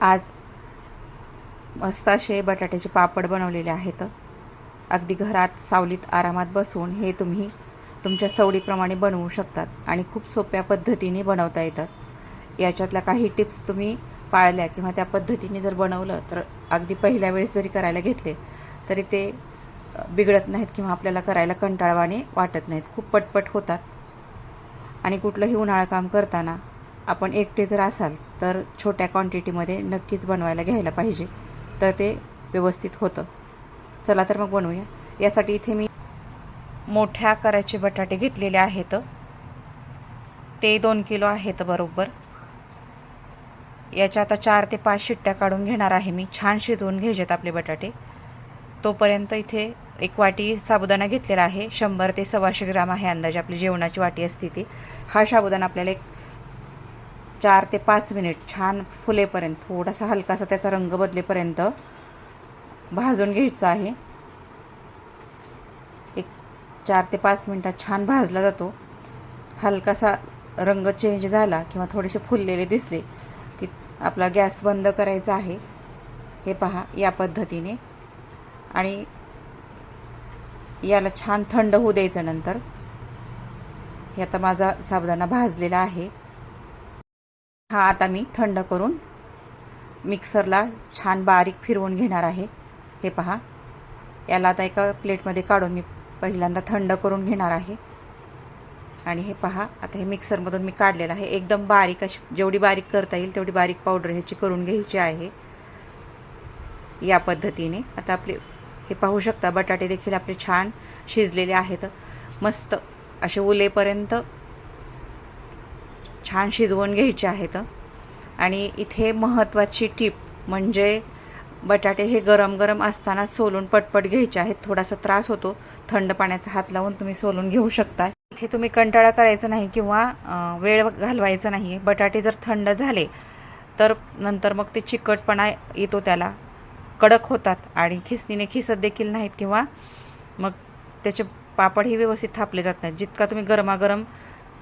आज मस्त असे बटाट्याचे पापड बनवलेले आहेत. अगदी घरात सावलीत आरामात बसून हे तुम्ही तुमच्या सवडीप्रमाणे बनवू शकतात आणि खूप सोप्या पद्धतीने बनवता येतात. याच्यातल्या काही टिप्स तुम्ही पाळल्या किंवा त्या पद्धतीने जर बनवलं तर अगदी पहिल्या वेळेस जरी करायला घेतले तरी ते बिघडत नाहीत किंवा आपल्याला करायला कंटाळवाने वाटत नाहीत. खूप पटपट होतात. आणि कुठलंही उन्हाळा काम करताना आपण एकटे जर असाल तर छोट्या क्वांटिटीमध्ये नक्कीच बनवायला घ्यायला पाहिजे. तर ते व्यवस्थित होतं. चला तर मग बनवूया. यासाठी इथे मी मोठ्या आकाराचे बटाटे घेतलेले आहेत. ते दोन किलो आहेत बरोबर. याच्या आता चार ते पाच शिट्ट्या काढून घेणार आहे मी. छान शिजवून घ्यायचेत आपले बटाटे. तोपर्यंत इथे एक वाटी साबुदाणा घेतलेला आहे. शंभर ते सव्वाशे ग्राम आहे अंदाजे आपली जेवणाची वाटी असते ती. हा साबुदाणा आपल्याला एक चार ते पाच मिनिट छान फुलेपर्यंत थोडासा हलकासा त्याचा रंग बदलेपर्यंत भाजून घ्यायचा आहे. एक चार ते पाच मिनटात छान भाजला जातो. हलकासा रंग चेंज झाला किंवा थोडेसे फुललेले दिसले की आपला गॅस बंद करायचा आहे. हे पहा या पद्धतीने. आणि याला छान थंड होऊ द्यायचं नंतर. हे आता माझा साबुदाणा भाजलेला आहे. हा आता मी थंड करून मिक्सरला छान बारीक फिरवून घेणार आहे. हे पहा. याला आता एका प्लेटमध्ये काढून मी पहिल्यांदा थंड करून घेणार आहे. आणि हे पहा आता हे मिक्सरमधून मी काढलेलं आहे. एकदम बारीक अशी जेवढी बारीक करता येईल तेवढी बारीक पावडर ह्याची करून घ्यायची आहे. या पद्धतीने. आता आपले हे पाहू शकता बटाटे देखील आपले छान शिजलेले आहेत. मस्त असे उलेपर्यंत छान शिजवून घ्यायचे आहेत आणि इथे महत्त्वाची टीप म्हणजे बटाटे हे गरम गरम असताना सोलून पटपट घ्यायचे आहेत. थोडासा त्रास होतो. थंड पाण्याचा हात लावून तुम्ही सोलून घेऊ शकता इथे तुम्ही कंटाळा करायचा नाही किंवा वेळ घालवायचा नाही. बटाटे जर थंड झाले तर नंतर मग ते चिकटपणा येतो त्याला. कडक होतात आणि खिसणीने खिसत देखील नाहीत किंवा मग त्याचे पापडही व्यवस्थित थापले जात नाहीत. जितका तुम्ही गरमागरम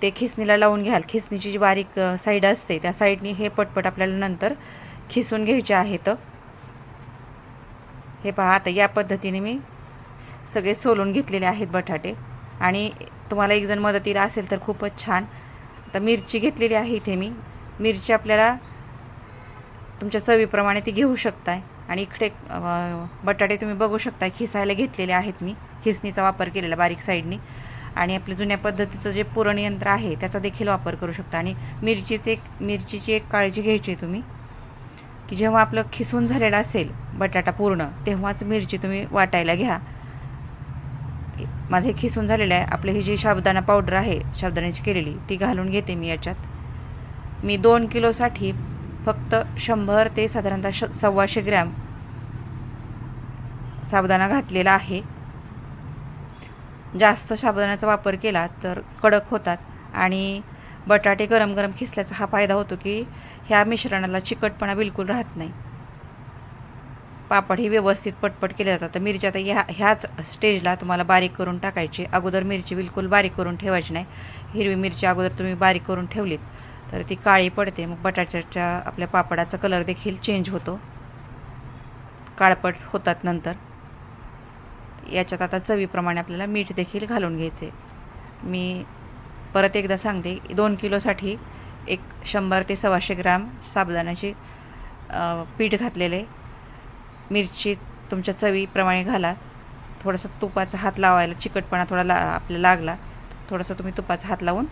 ते खिसणीला लावून घ्याल. खिसणीची जी बारीक साईड असते त्या साईडनी हे पटपट आपल्याला नंतर खिसून घ्यायचे आहेत हे पहा आता या पद्धतीने मी सगळे सोलून घेतलेले आहेत बटाटे. आणि तुम्हाला एक जण मदतीला असेल तर खूपच छान. आता मिरची घेतलेली आहे इथे मी. मिरची आपल्याला तुमच्या चवीप्रमाणे ती घेऊ शकताय. आणि इकडे बटाटे तुम्ही बघू शकता खिसायला घेतलेले आहेत मी. खिसणीचा वापर केलेला बारीक साईडनी. आणि आपलं जुन्या पद्धतीचं जे पुरण यंत्र आहे त्याचा देखील वापर करू शकता. आणि मिरचीचे एक मिरचीची एक काळजी घ्यायची आहे तुम्ही की जेव्हा आपलं खिसून झालेलं असेल बटाटा पूर्ण तेव्हाच मिरची तुम्ही वाटायला घ्या. माझं हे खिसून झालेलं आहे. आपलं ही जी साबुदाणा पावडर आहे साबुदाण्याची केलेली ती घालून घेते मी याच्यात. मी दोन किलोसाठी फक्त शंभर ते साधारणतः श सव्वाशे ग्रॅम साबुदाणा घातलेला आहे. जास्त साबुदाण्याचा वापर केला तर कडक होतात. आणि बटाटे गरम गरम खिसल्याचा हा फायदा होतो की ह्या मिश्रणाला चिकटपणा बिलकुल राहत नाही. पापड ही व्यवस्थित पटपट केले जातात. तर मिरची आता ह्या ह्याच स्टेजला तुम्हाला बारीक करून टाकायची. अगोदर मिरची बिलकुल बारीक करून ठेवायची नाही. हिरवी मिरची अगोदर तुम्ही बारीक करून ठेवलीत. तर ती काळी पडते. मग बटाट्याच्या आपल्या पापडाचा कलर देखील चेंज होतो. काळपट होतात नंतर. याच्यात आता चवीप्रमाणे आपल्याला मीठ देखील घालून घ्यायचे. मी परत एकदा सांगते दोन किलोसाठी एक शंभर ते सव्वाशे ग्राम साबुदाण्याचे पीठ घातलेले. मिरची तुमच्या चवीप्रमाणे घाला. थोडंसं तुपाचा हात लावायला चिकटपणा थोडा ला आपल्याला लागला थोडंसं तुम्ही तुपाचा हात लावून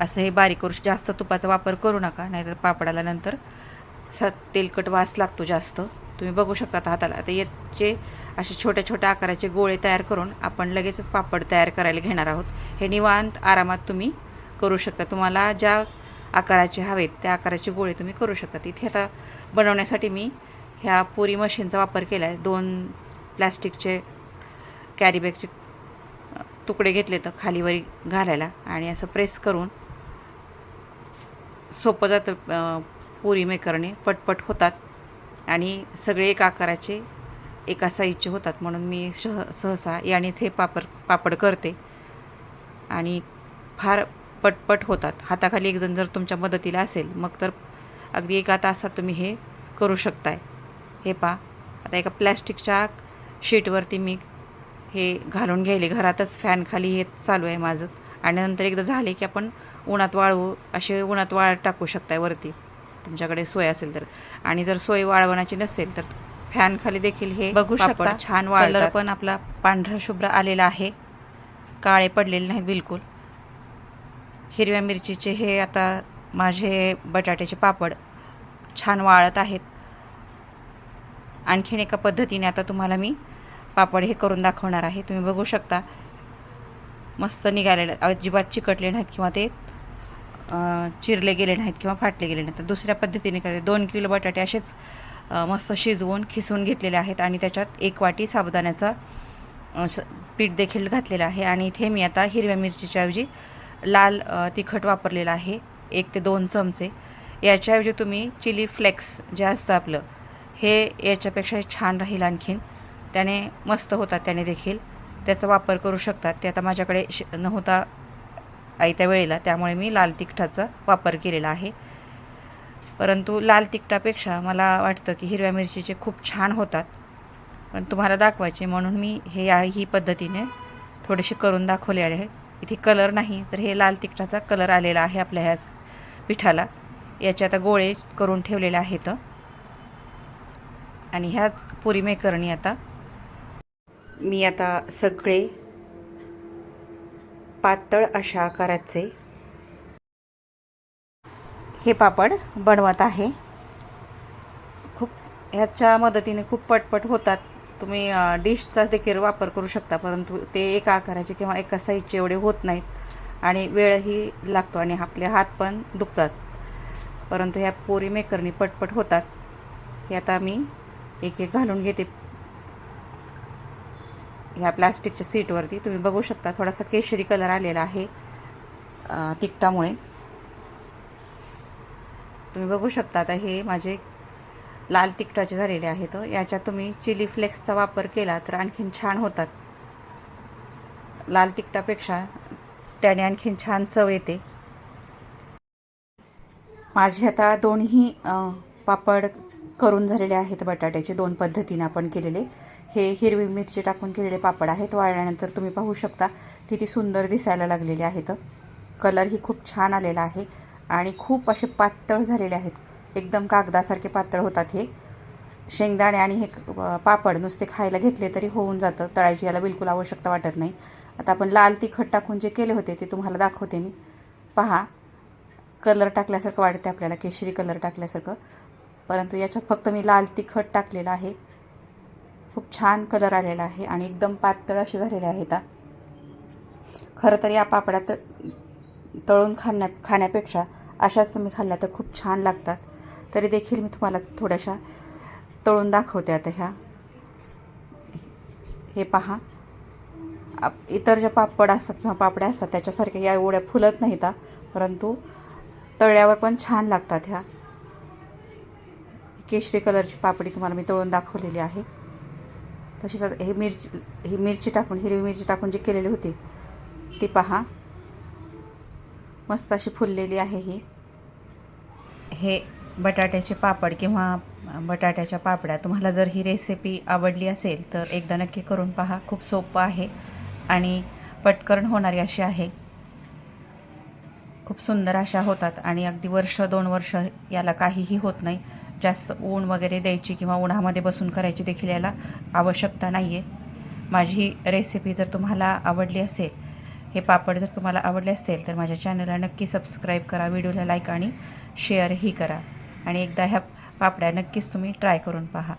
असं हे बारीक करू जास्त तुपाचा वापर करू नका नाहीतर पापडाला नंतर स तेलकट वास लागतो जास्त. तुम्ही बघू शकता हाताला. तर याचे असे छोट्या छोट्या आकाराचे गोळे तयार करून आपण लगेचच पापड तयार करायला घेणार आहोत. हे निवांत आरामात तुम्ही करू शकता. तुम्हाला ज्या आकाराचे हवेत त्या आकाराचे गोळे तुम्ही करू शकता. इथे आता बनवण्यासाठी मी ह्या पुरी मशीनचा वापर केला आहे दोन प्लॅस्टिकचे कॅरीबॅगचे तुकडे घेतले तर खालीवरी घालायला आणि असं प्रेस करून सोपं जातं पुरी मेकरने पटपट होतात. आणि सगळे एक आकाराचे एका साईजचे होतात म्हणून मी शह सहसा यानेच हे पापड पापड करते. आणि फार पटपट होतात. हाताखाली एकजण जर तुमच्या मदतीला असेल मग तर अगदी एका तासात तुम्ही हे करू शकताय. हे पा आता एका प्लॅस्टिकच्या शीटवरती मी हे घालून घ्यायले. घरातच फॅनखाली हे चालू आहे माझं. आणि नंतर एकदा झाले की आपण उन्हात वाळवू असे उन्हात वाळ टाकू शकताय वरती. तुमच्याकडे सोय असेल तर. आणि जर सोय वाळवण्याची नसेल तर फॅन खाली देखील हे बघू शकता. छान कलर पण आपला पांढरा शुभ्र आलेला आहे. काळे पडलेले नाहीत बिलकुल. हिरव्या मिरचीचे हे आता माझे बटाट्याचे पापड छान वाळत आहेत. आणखीन एका पद्धतीने आता तुम्हाला मी पापड हे करून दाखवणार आहे. तुम्ही बघू शकता. मस्त निघालेले अजिबात चिकटले नाहीत किंवा ते चिरले गेले नाहीत किंवा फाटले गेले नाहीत. तर दुसऱ्या पद्धतीने करते दोन किलो बटाटे असेच मस्त शिजवून खिसून घेतलेले आहेत आणि त्याच्यात एक वाटी साबुदाण्याचा पीठ देखील घातलेलं आहे. आणि इथे मी आता हिरव्या मिरचीच्या ऐवजी लाल तिखट वापरलेलं आहे. एक ते दोन चमचे. याच्याऐवजी तुम्ही चिली फ्लेक्स जे असतं आपलं हे याच्यापेक्षा छान राहील आणखीन. त्याने मस्त होतात त्याने देखील. त्याचा वापर करू शकतात. ते आता माझ्याकडे श नव्हता आयत्या वेळेला त्यामुळे मी लाल तिखटाचा वापर केलेला आहे. परंतु लाल तिखटापेक्षा मला वाटतं की हिरव्या मिरचीचे खूप छान होतात. पण तुम्हाला दाखवायचे म्हणून मी हे या ही पद्धतीने थोडेसे करून दाखवलेले आहे. इथे कलर नाही तर हे लाल तिखटाचा कलर आलेला आहे आपल्या ह्या पिठाला. याचे आता गोळे करून ठेवलेले आहेत. आणि ह्याच पुरी मेकरणी आता मी आता सगळे पातळ अशा आकाराचे हे पापड बनवत आहे. खूप ह्याच्या मदतीने खूप पटपट होतात. तुम्ही डिशचा देखील वापर करू शकता परंतु ते एका आकाराचे किंवा एका साईजचे एवढे होत नाहीत. आणि वेळही लागतो आणि आपले हात पण दुखतात. परंतु ह्या पोरी मेकरनी पटपट होतात. हे आता मी एक एक घालून घेते. ह्या प्लास्टिकच्या सीटवरती. तुम्ही बघू शकता थोडासा केशरी कलर आलेला आहे तिकटामुळे तुम्ही बघू शकता आता हे माझे लाल तिकटाचे झालेले आहेत. याच्यात तुम्ही चिली फ्लेक्सचा वापर केला तर आणखीन छान होतात. लाल तिकटापेक्षा त्याने आणखीन छान चव येते. माझे आता दोन्ही पापड करून झालेले आहेत बटाट्याचे दोन पद्धतीने आपण केलेले. हे हिरवी मिरची टाकून केलेले पापड आहेत. वाळल्यानंतर तुम्ही पाहू शकता किती सुंदर दिसायला लागलेले आहेत. कलरही खूप छान आलेला आहे आणि खूप असे पातळ झालेले आहेत. एकदम कागदासारखे पातळ होतात हे. शेंगदाणे आणि हे पापड नुसते खायला घेतले तरी होऊन जातं. तळायची याला बिलकुल आवश्यकता वाटत नाही. आता आपण लाल तिखट टाकून जे केले होते ते तुम्हाला दाखवते मी. पहा कलर टाकल्यासारखं वाटते आपल्याला केशरी कलर टाकल्यासारखं. परंतु याच्यात फक्त मी लाल तिखट टाकलेलं आहे. खूप छान कलर आलेला आहे आणि एकदम पातळ असे झालेले आहेत खरं तर या पापड्यात तळून खाण्या खाण्यापेक्षा अशाच तुम्ही खाल्ल्या तर खूप छान लागतात. तरी देखील मी तुम्हाला थोड्याशा तळून दाखवते आता ह्या. हे पहा. आप- इतर ज्या पापड असतात किंवा पापड्या असतात त्याच्यासारख्या या एवढ्या फुलत नाहीत हा. परंतु तळल्यावर पण छान लागतात ह्या. केशरी कलरची पापडी तुम्हाला मी तळून दाखवलेली आहे. तशीच हे मिरची ही मिरची टाकून हिरवी मिरची टाकून जी केलेली होती ती पहा. मस्त अशी फुललेली आहे ही. हे बटाट्याचे पापड किंवा बटाट्याच्या पापड्या तुम्हाला जर ही रेसिपी आवडली असेल तर एकदा नक्की करून पहा. खूप सोपं आहे आणि पटकन होणारी अशी आहे. खूप सुंदर अशा होतात आणि अगदी वर्ष दोन वर्ष याला काहीही होत नाही. जास्त ऊन वगैरे द्यायची किंवा उन्हामध्ये बसून करायची देखील याला आवश्यकता नाही आहे माझी रेसिपी जर तुम्हाला आवडली असेल हे पापड जर तुम्हाला आवडले असेल तर माझ्या चॅनलला नक्की सबस्क्राईब करा व्हिडिओला लाईक आणि शेअरही करा. आणि एकदा ह्या पापड्या नक्कीच तुम्ही ट्राय करून पहा.